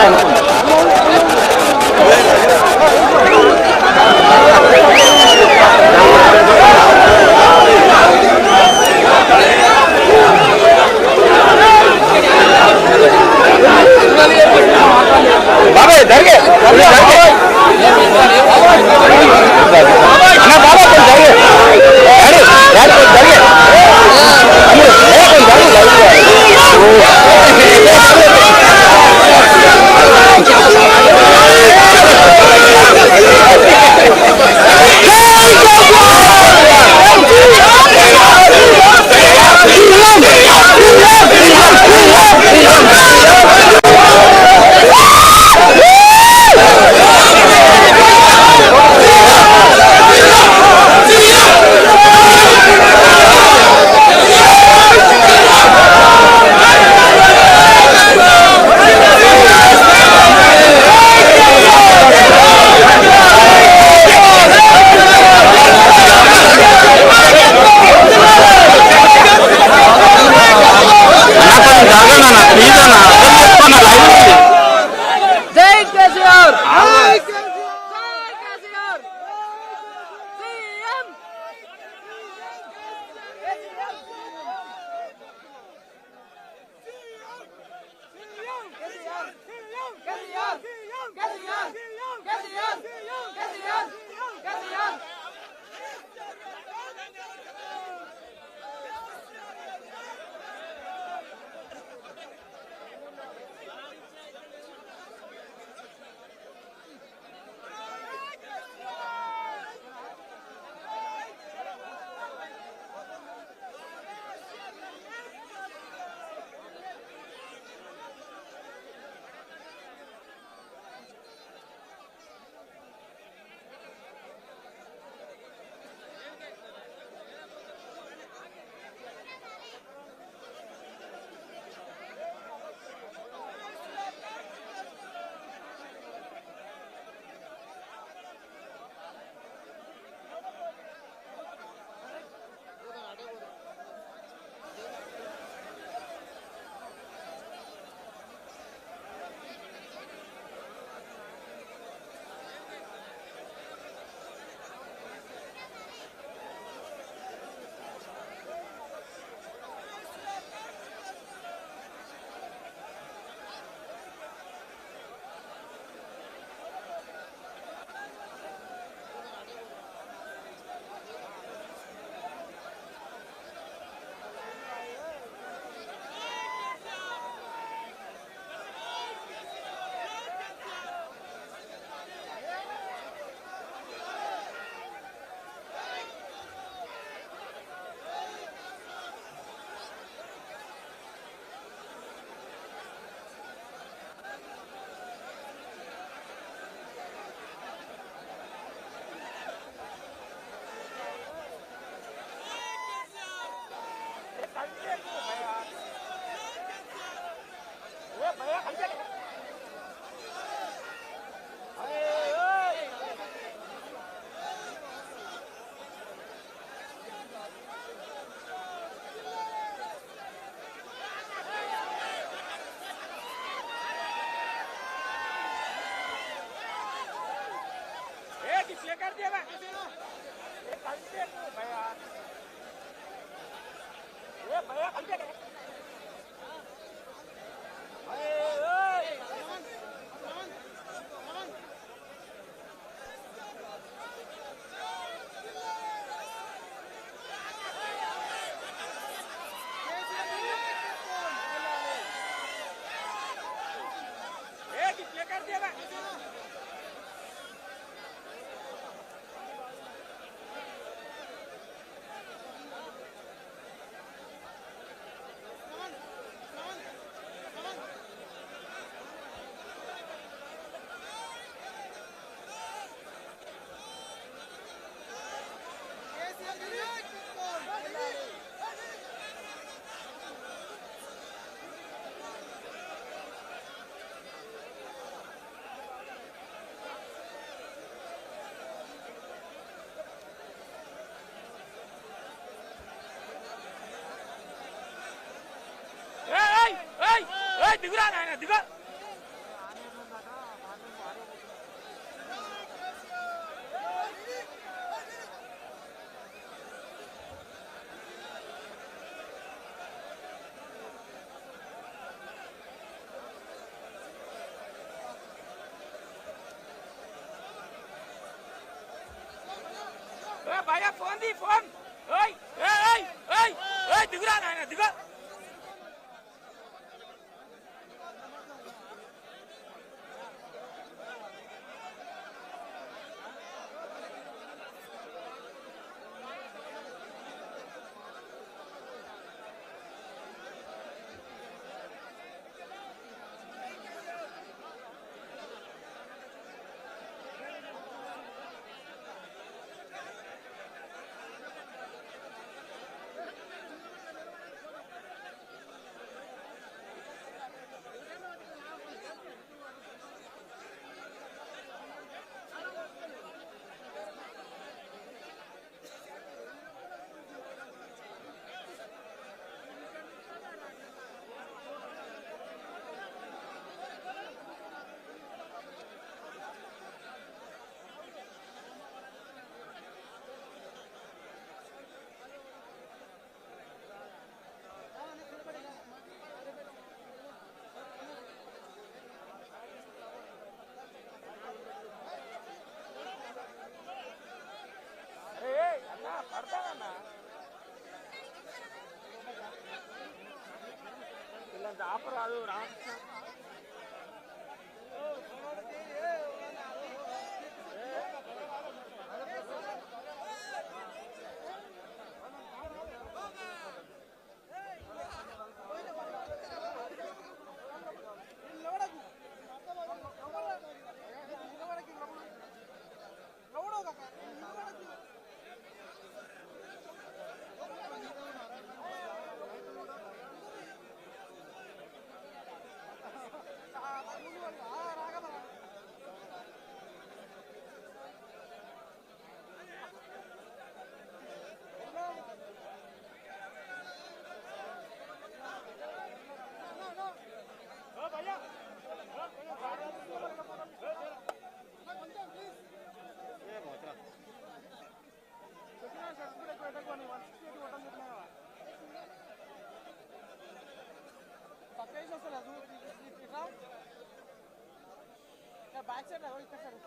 para దిగురా నాయన దిగు Baia, phone đi, phone. Ơi, ơi, ơi, ơi, ơi, đứng ra này nè, đứng ra. ఇలాంటి రాదు Ramakrishna se la pájaro.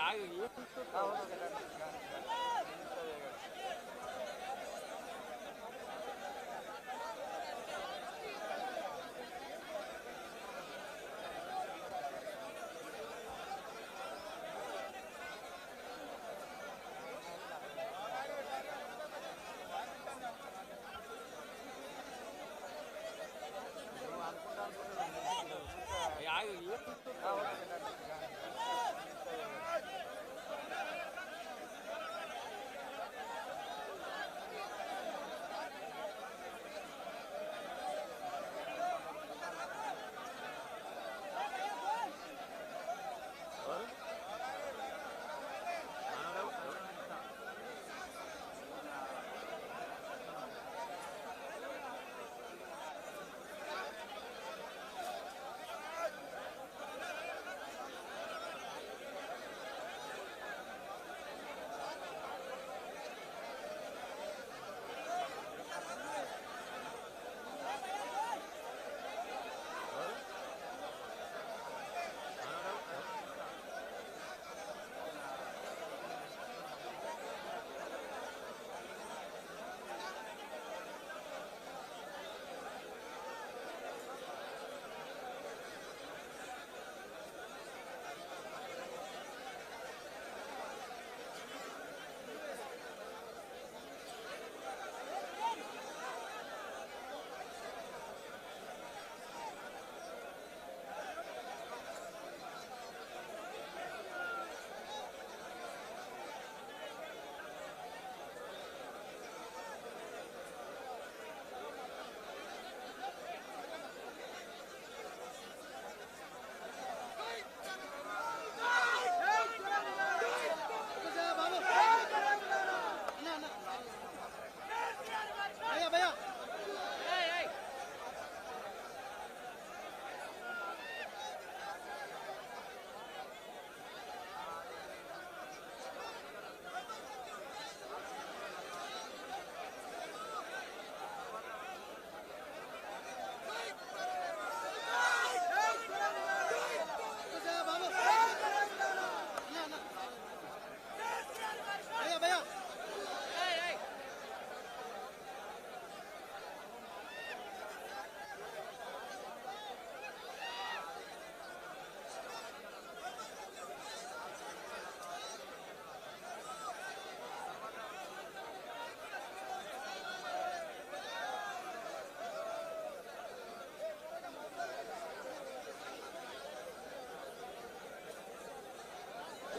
ఆగు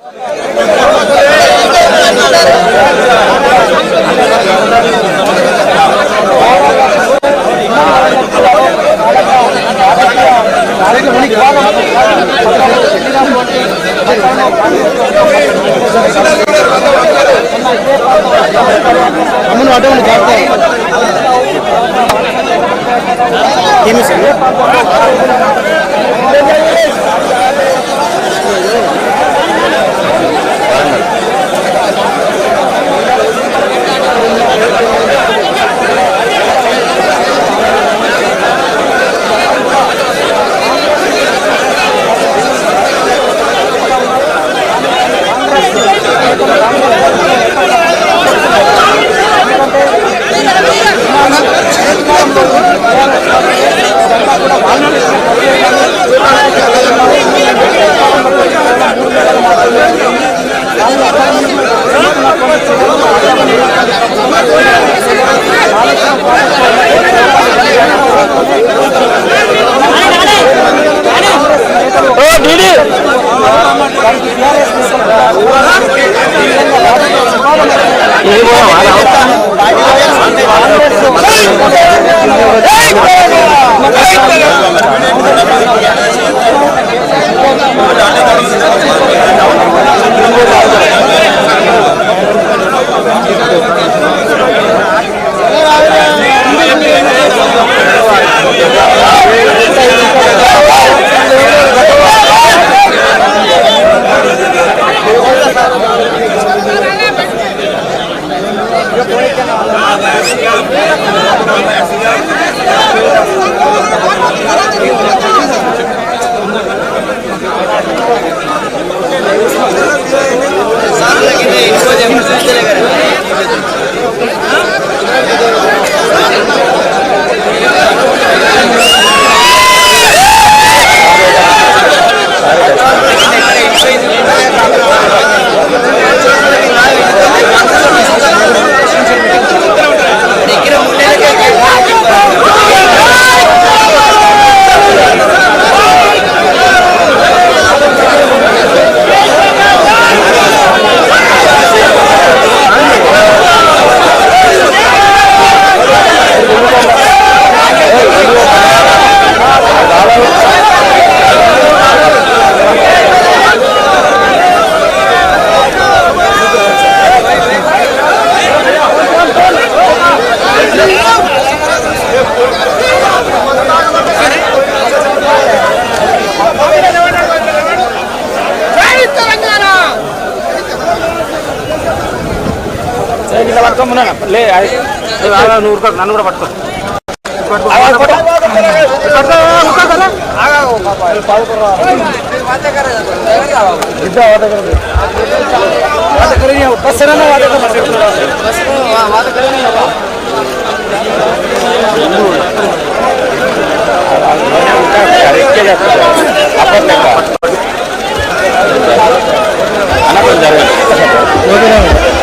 Yeah. ¡Ah! పట్టుకోమన్నా లే అది- నువ్వు ఊరుకో, నన్ను కూడా పట్టుకో.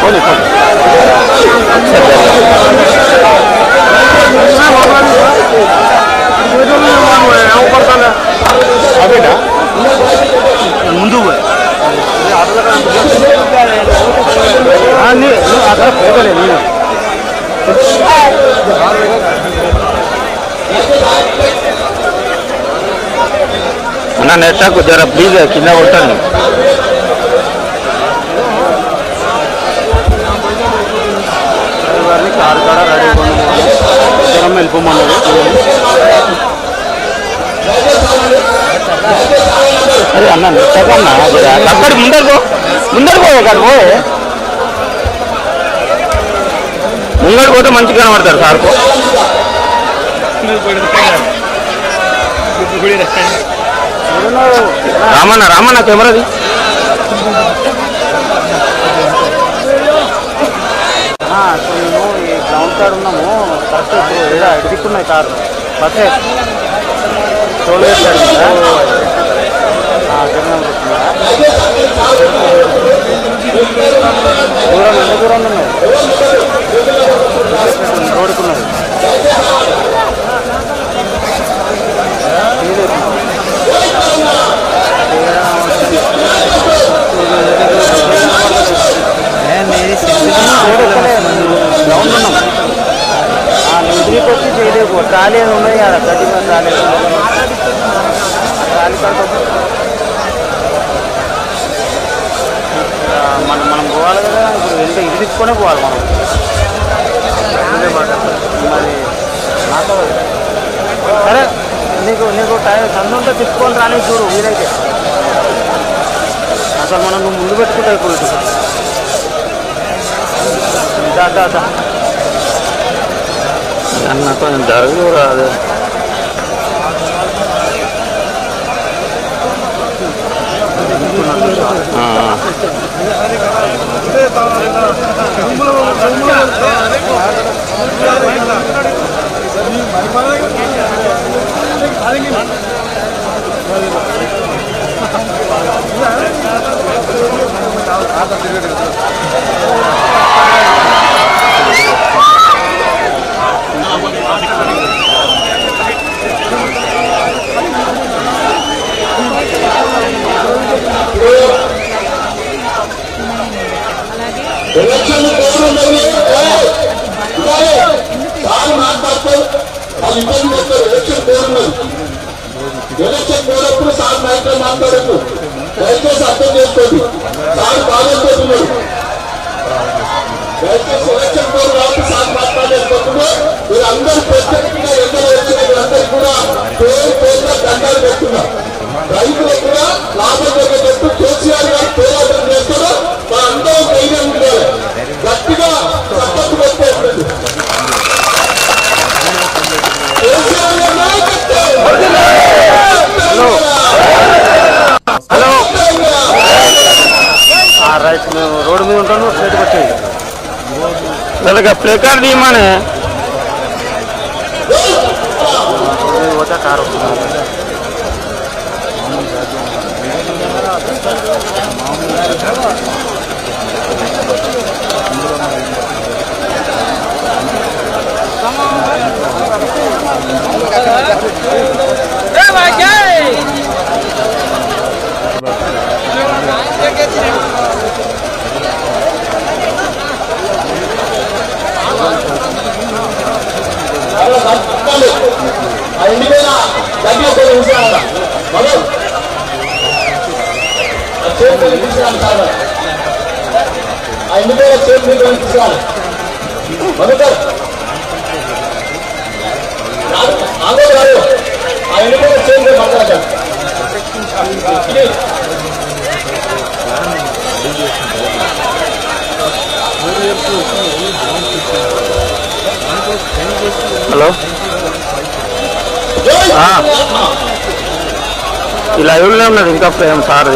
ముందు అన్న నెట్ జర ప్లీజ్ కింద కొట్టాను కారు కాడ రెడీ ఇద్దరం వెళ్ళిపోమన్నారు అరే అన్న నెట్టకన్నా అక్కడ ముందర పో అక్కడ పోయే ముంగడు పోతే మంచిగా కనబడతారు సార్ పో. రామన్న రామన్న కెమెరాది. మేము ఈ గ్రౌండ్ కాడ ఉన్నాము. కరెక్ట్ ఇప్పుడు ఎడుతున్నాయి కారు. బస్సే. టోల్ దూరం కాడ దూరం ఉన్నాయి తిరుమల ట్రాలీలు ఉన్నాయి కదా ప్రతి ట్రాలీలు మనం మనం పోవాలి కదా ఇప్పుడు వెళ్తే ఇది తీసుకునే పోవాలి మనం. మరి నాతో సరే నీకు నీకు టైం సందు ఉంటే తిప్పుకొని రాలేదు చూడు వీలైతే. అసలు మనం ముందు పెట్టుకుంటాయి ఇప్పుడు. దా దా. దా. అన్న కొంచెం జరుగు రాదు ఎలక్షన్ గవర్నమెంట్ మాట్లాడతారు వాళ్ళు ఇబ్బంది చేస్తారు ఎలక్షన్ గవర్నమెంట్ ఎలక్షన్ సార్ మైక్లో మాట్లాడద్దు దయచేసి అర్థం చేసుకోండి. సార్ బాధపడుతున్నారు. వీళ్ళకి ప్లే కార్డ్ తీయమని రోడ్డు మీద పోతే కారు వస్తుంది Hey, my guy! అలా కట్టాలి. ఆ ఇంటి మీద దగ్గర కొన్ని విషయాలు మనం ఆ ఆ ఇంటి మీద కొన్ని ఆగో గారు ఆ ఇంటి మీద హలో. ఇలా ఈ లైవ్లోనే ఉన్నది ఇంకా ప్రేమ సార్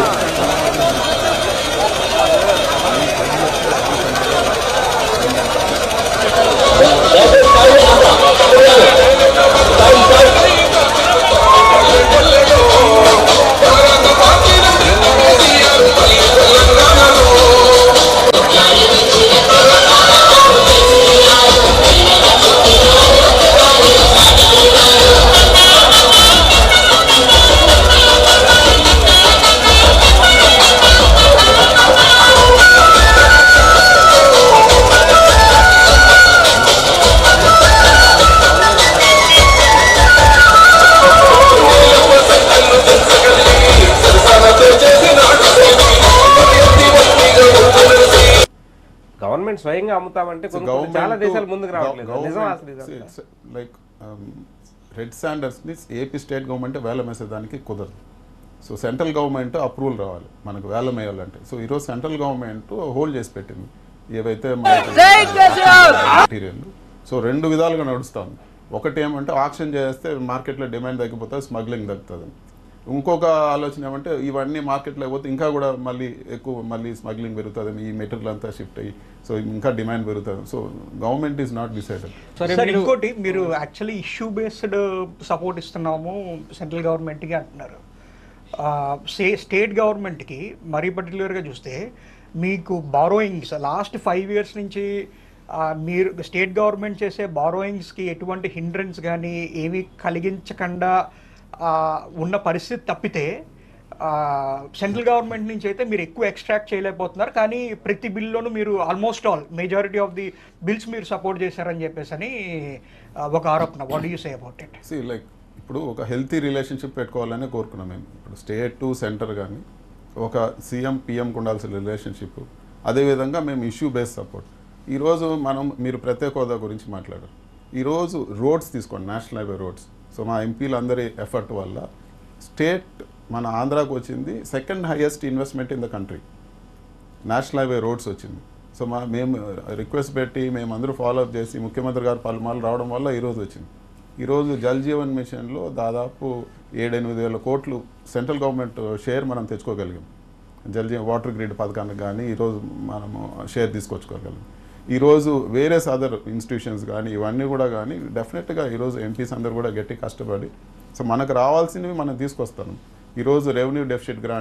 స్వయంగా అమ్ముతామంటే చాలా దేశాలు ముందుకు రావట్లేదు. లైక్ రెడ్ స్టాండర్డ్స్ని ఏపీ స్టేట్ గవర్నమెంట్ వేలం వేసేదానికి కుదరదు. సో సెంట్రల్ గవర్నమెంట్ అప్రూవల్ రావాలి మనకు వేలం వేయాలంటే. సో ఈరోజు సెంట్రల్ గవర్నమెంట్ హోల్డ్ చేసి పెట్టింది. ఏవైతే మెటీరియల్ సో రెండు విధాలుగా నడుస్తుంది ఒకటి ఏమంటే ఆక్షన్ చేస్తే మార్కెట్లో డిమాండ్ తగ్గిపోతుంది స్మగ్లింగ్ తగ్గుతుంది. ఇంకొక ఆలోచన ఏమంటే ఇవన్నీ మార్కెట్లో పోతే ఇంకా కూడా మళ్ళీ ఎక్కువ మళ్ళీ స్మగ్లింగ్ పెరుగుతుంది ఈ మెటీరియల్ అంతా షిఫ్ట్ అయ్యి సో ఇంకా డిమాండ్ పెరుగుతుంది so government is not decided sir ఇంకోటి మీరు యాక్చువల్లీ ఇష్యూ బేస్డ్ సపోర్ట్ ఇస్తున్నాము సెంట్రల్ గవర్నమెంట్కి అంటున్నారు. ఆ, స్టే స్టేట్ గవర్నమెంట్కి మరీ పర్టికులర్గా చూస్తే మీకు బారోయింగ్స్ లాస్ట్ ఫైవ్ ఇయర్స్ నుంచి మీరు స్టేట్ గవర్నమెంట్ చేసే బారోయింగ్స్కి ఎటువంటి హిండ్రెన్స్ కానీ ఏమీ కలిగించకుండా ఉన్న పరిస్థితి తప్పితే సెంట్రల్ గవర్నమెంట్ నుంచి అయితే మీరు ఎక్కువ ఎక్స్ట్రాక్ట్ చేయలేకపోతున్నారు. కానీ ప్రతి బిల్లోనూ మీరు almost all majority of the bills మీరు సపోర్ట్ చేశారని చెప్పేసి అని ఒక ఆరోపణ. What you say about it see like ఇప్పుడు ఒక హెల్తీ రిలేషన్షిప్ పెట్టుకోవాలని కోరుకున్నాం మేము. ఇప్పుడు స్టేట్ టు సెంటర్ కానీ ఒక సీఎం పిఎంకి ఉండాల్సిన రిలేషన్షిప్ అదేవిధంగా మేము ఇష్యూ బేస్ సపోర్ట్ ఈరోజు మనం మీరు ప్రత్యేక హోదా గురించి మాట్లాడారు. ఈరోజు రోడ్స్ తీసుకోండి నేషనల్ హైవే రోడ్స్ సో మా ఎంపీలందరి ఎఫర్ట్ వల్ల స్టేట్ మన ఆంధ్రాకు వచ్చింది second highest investment in the country national highway roads వచ్చింది. సో మా మేము రిక్వెస్ట్ పెట్టి మేము అందరూ ఫాలోఅప్ చేసి ముఖ్యమంత్రి గారు పలుమార్లు రావడం వల్ల ఈరోజు వచ్చింది. ఈరోజు జల్ జీవన్ మిషన్లో దాదాపు ఏడెనిమిది వేల కోట్లు సెంట్రల్ గవర్నమెంట్ షేర్ మనం తెచ్చుకోగలిగాం. జల్ జీవన్ వాటర్ గ్రిడ్ పథకానికి కానీ ఈరోజు మనము షేర్ తీసుకొచ్చుకోగలిగాం. ఈరోజు వేరే అదర్ ఇన్స్టిట్యూషన్స్ కానీ ఇవన్నీ కూడా కానీ డెఫినెట్గా ఈరోజు ఎంపీస్ అందరూ కూడా గట్టి కష్టపడి సో మనకు రావాల్సినవి మనం తీసుకొస్తాం ఈరోజు రెవెన్యూ డెఫిసిట్ గ్రాంట్